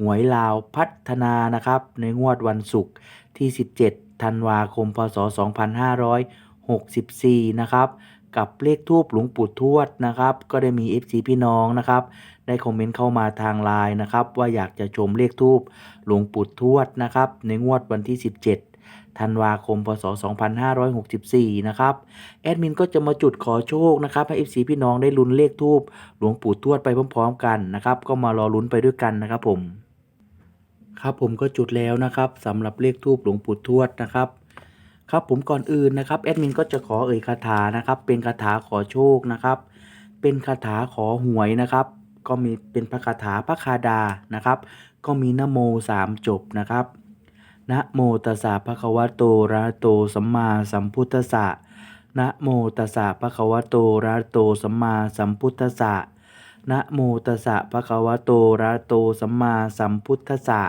หวยลาวพัฒนานะครับ ในงวดวันศุกร์ที่ 17 ธันวาคม พศ 2564 นะครับ กับเลขทูปหลวงปู่ทวดนะครับ ก็ได้มี FC พี่น้องนะครับ ได้คอมเมนต์เข้ามาทางไลน์นะครับ ว่าอยากจะชมเลขทูปหลวงปู่ทวดนะครับ ในงวดวันที่ 17ธันวาคม พศ 2564 นะครับ แอดมินก็จะมาจุดขอโชคนะครับ ให้ FC พี่น้องได้ลุ้นเลขทูปหลวงปู่ทวดไปพร้อม ๆ กันนะครับ ก็มารอลุ้นไปด้วยกันนะครับผม ครับผมก็จุดแล้วนะครับสำหรับเลขทูปหลวงปู่ทวดนะครับ ครับผมก่อนอื่นนะครับแอดมินก็จะขอเอ่ยคาถานะครับ เป็นคาถาขอโชคนะครับ เป็นคาถาขอหวยนะครับ ก็มีเป็นพระคาถาพระคาดานะครับ ก็มีนะโมสามจบนะครับนะโมตัสสะภะคะวะโตระโตสัมมาสัมพุทธัสสะนะโมตัสสะภะคะวะโตระโตสัมมาสัมพุทธัสสะนะโมตัสสะภะคะวะโตระหะโตสัมมาสัมพุทธัสสะ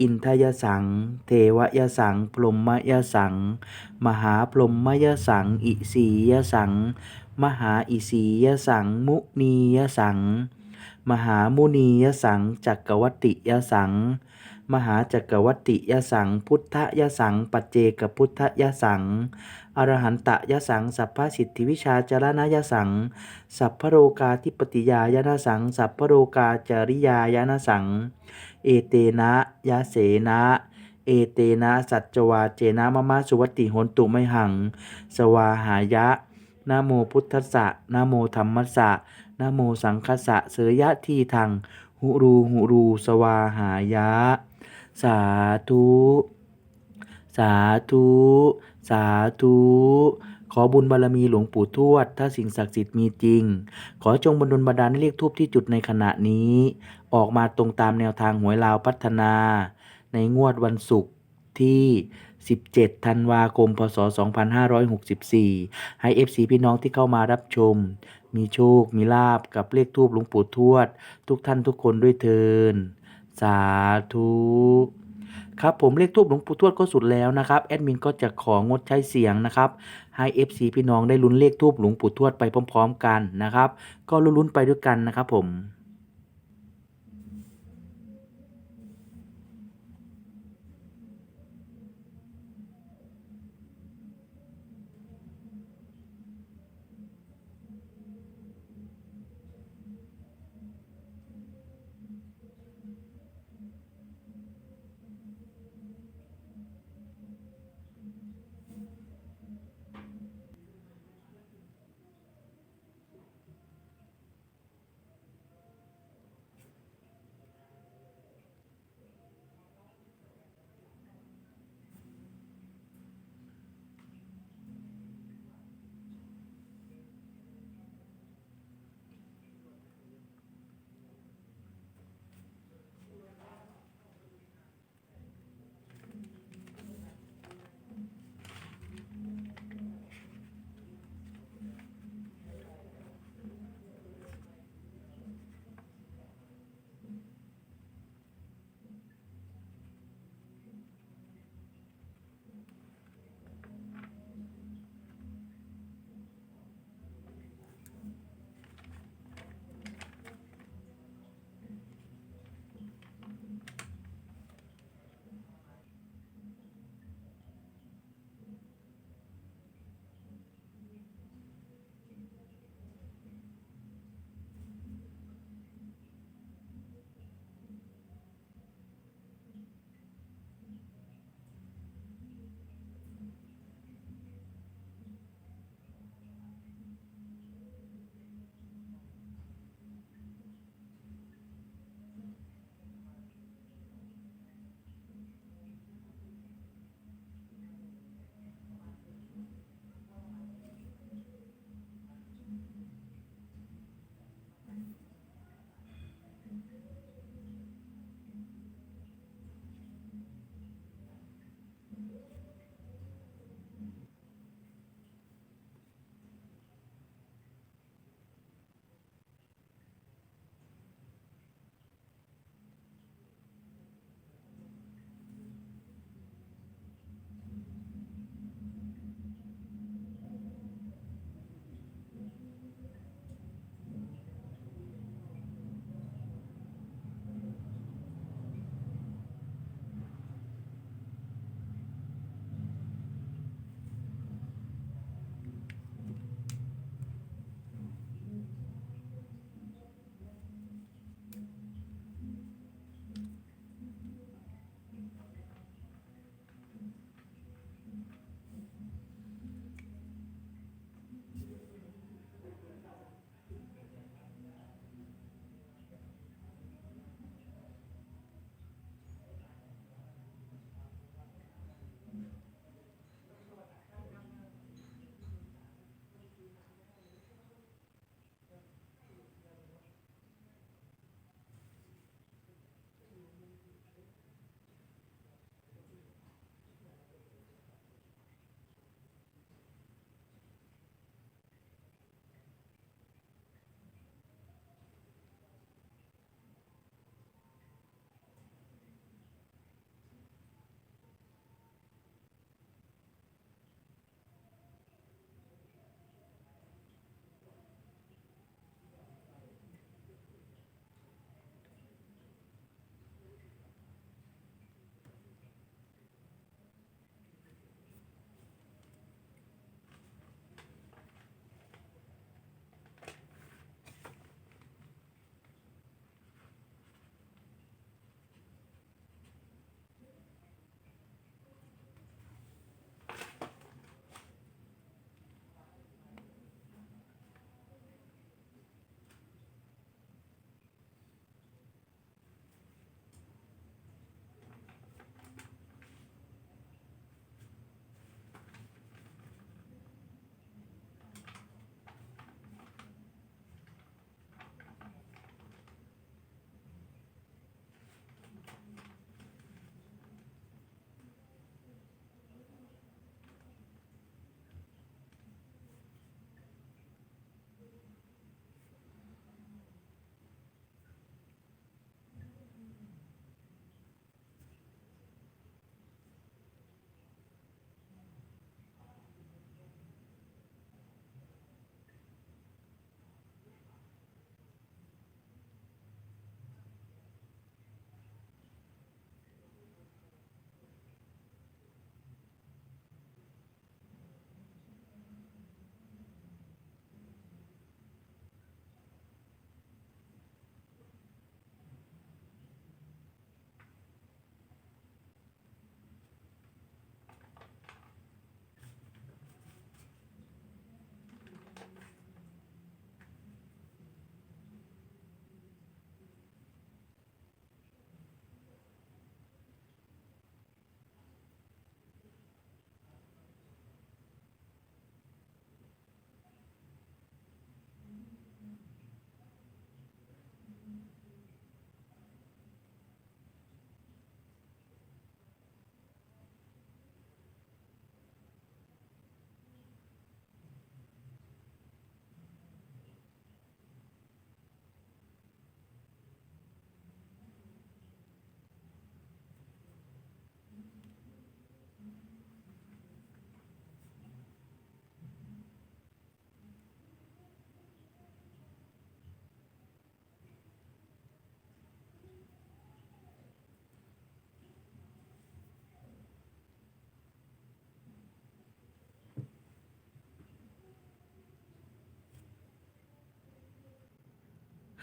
อินทยสัง เทวยสัง พรหมยสัง มหาพรหมยสัง อิสียสัง มหาอิสียสัง มุนียสัง มหามุนียสัง จักรวัติยสัง มหาจักรวัติยสัง พุทธยสัง ปัจเจกพุทธยสัง อรหันตยสัง สัพพสิทธิวิชาจารณยสัง สัพพโรกาธิปติยายนสัง สัพพโรกาจริยายนสัง เอเตนะยะเสนะ เอเตนะสัจจวาเจนะมะมะสุวัตติโหนตุไม่หัง สวาหายะนะโมพุทธะนะโมธรรมสะนะโมสังคสะเสยยะทีทังหุรูหุรูสวาหายะ สาธุ สาธุ สาธุขอบุญบารมีหลวงปู่ทวด ถ้าสิ่งศักดิ์สิทธิ์มีจริง ขอจงบันดลบันดาลให้เลขทูปที่จุดในขณะนี้ ออกมาตรงตามแนวทางหวยลาวพัฒนา ในงวดวันศุกร์ที่ 17 ธันวาคม พศ 2564 ให้ FC พี่น้องที่เข้ามารับชม มีโชค มีลาบกับเลขทูปหลวงปู่ทวด ทุกท่านทุกคนด้วยเทิน สาธุครับผมเลขทูปหลวงปู่ทวดก็สุดแล้วนะครับแอดมินก็จะของดใช้เสียงนะครับให้ FC พี่น้องได้ลุ้นเลขทูปหลวงปู่ทวดไปพร้อม ๆ กันนะครับ ก็ลุ้นๆไปด้วยกันนะครับผม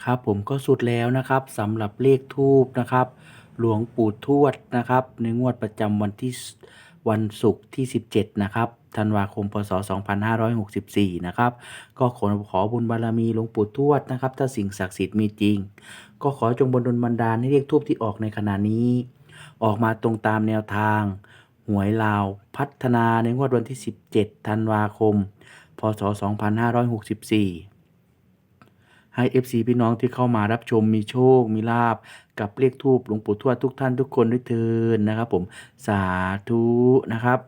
ครับผมก็สุดแล้วนะครับสำหรับเลขทูบนะครับ หลวงปู่ทวดนะครับ ในงวดประจำวันที่วันศุกร์ที่ 17 นะครับธันวาคม พศ 2564 นะครับ ก็ขอขอบุญบารมีหลวงปู่ทวดนะครับ ถ้าสิ่งศักดิ์สิทธิ์มีจริง ก็ขอจงบนดลบันดาลให้เลขทูบที่ออกในขณะนี้ ออกมาตรงตามแนวทาง หวยลาวพัฒนาในงวดวันที่ 17 ธันวาคม พศ 2564 ให้ FC พี่น้องที่เข้ามารับชมมีโชค มีลาบกับเลขทูบหลวงปู่ทวดทุกท่านทุกคนด้วยเทินนะครับผมสาธุนะครับ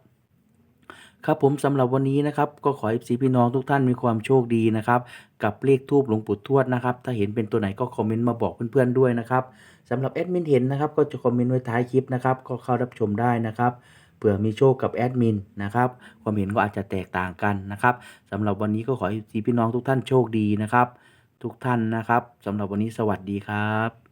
ครับผมสำหรับวันนี้นะครับก็ขอ FC พี่น้องทุกท่านมีความโชคดีนะครับกับเลขทูบหลวงปู่ทวดนะครับถ้าเห็นเป็นตัวไหนก็คอมเมนต์มาบอกเพื่อนๆด้วยนะครับสำหรับแอดมินเห็นนะครับก็จะคอมเมนต์ไว้ท้ายคลิปนะครับก็เข้ารับชมได้นะครับเผื่อมีโชคกับแอดมินนะครับความเห็นก็อาจจะแตกต่างกันนะครับสำหรับวันนี้ก็ขอให้ FC พี่น้องทุกท่านโชคดีนะครับ ทุกท่านนะครับสำหรับวันนี้สวัสดีครับ